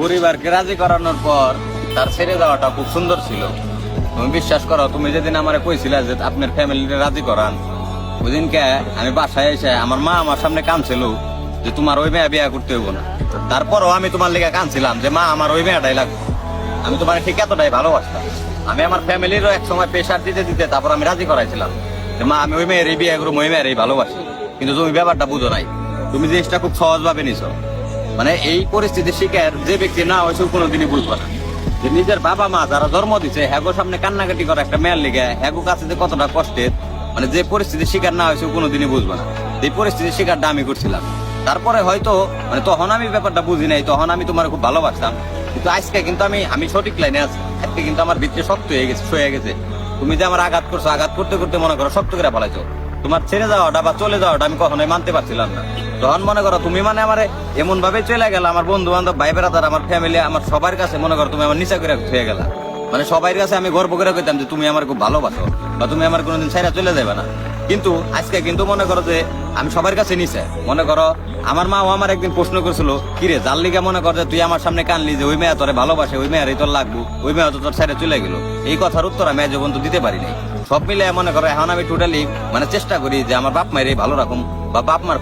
পরিবারকে রাজি করানোর পর তার ছেড়ে যাওয়াটা খুব সুন্দর ছিল। তুমি বিশ্বাস করো, তুমি যেদিন আমারে কইছিলে যে আপনার ফ্যামিলিতে রাজি করান ওই দিনকে আমি বাসায় এসে আমার মা আমার সামনে কাঁদছিল যে তোমার ওই মেয়ে বিয়া করতে হইব না। তারপরও আমি তোমার লেগে কাঁদছিলাম যে মা আমার ওই মেয়েটাই লাগবে। আমি তোমার ঠিক এতটাই ভালোবাসতাম। আমি আমার ফ্যামিলিরও এক সময় প্রেশার দিতে দিতে তারপর আমি রাজি করাইছিলাম যে মা, আমি ওই মেয়ের বিয়ে করব, ওই মেয়ের ভালোবাসি। কিন্তু তুমি ব্যাপারটা বুঝো নাই। তুমি জিনিসটা খুব সহজভাবে নিছো। মানে এই পরিস্থিতি শিকার যে ব্যক্তি না হয়েছে কোনোদিনই বুঝবে না। যে নিজের বাবা মা যারা জন্ম দিছে, হ্যাগো সামনে কান্নাকাটি করে একটা মেয়ের লিগে, হ্যাগো কাছে যে কতটা কষ্টের মানে যে পরিস্থিতির শিকার না হয়েছে কোনোদিনই বুঝবে না। এই পরিস্থিতির শিকারটা আমি করছিলাম। তারপরে হয়তো মানে তখন আমি ব্যাপারটা বুঝি নাই, তখন আমি তোমার খুব ভালোবাসতাম। কিন্তু আজকে কিন্তু আমি আমি সঠিক লাইনে আছি। আজকে কিন্তু আমার ভিতরে শক্ত হয়ে গেছে সয়ে গেছে। তুমি যে আমার আঘাত করছ, আঘাত করতে করতে মনে করো শক্ত করে ফেলাইছো তোমার ছেড়ে যাওয়াটা বা চলে যাওয়াটা আমি কখনোই মানতে পারছিলাম না। তখন মনে করো, তুমি মানে আমার এমন ভাবে চলে গেল, আমার বন্ধু বান্ধব ভাই বেড়াতার আমার ফ্যামিলি আমার সবার কাছে মনে করো তুমি আমার নিচা করে হয়ে গেলা। মানে সবার কাছে আমি গর্ব করে কইতাম যে তুমি আমার খুব ভালোবাসো বা তুমি আমার কোনোদিন ছাইরা চলে যাবে না। কিন্তু আজকে কিন্তু মনে করো যে আমি সবার কাছে নিচে। মনে করো, আমার মাও আমার একদিন প্রশ্ন করেছিল, কিরে, যার লিগে মনে কর যে তুই আমার সামনে কানলি যে ওই মেয়ে তোরে ভালোবাসে, ওই মেয়েরই তোর লাগবো, ওই মেয়ে তো তোর সাইডে চলে গেল? এই কথার উত্তর আমি আজ পর্যন্ত দিতে পারি সব মিলে মনে করো, এখন আমি টোটালি মানে চেষ্টা করি যে আমার বাপ মায়ের ভালো রাখুন বা বাপ মার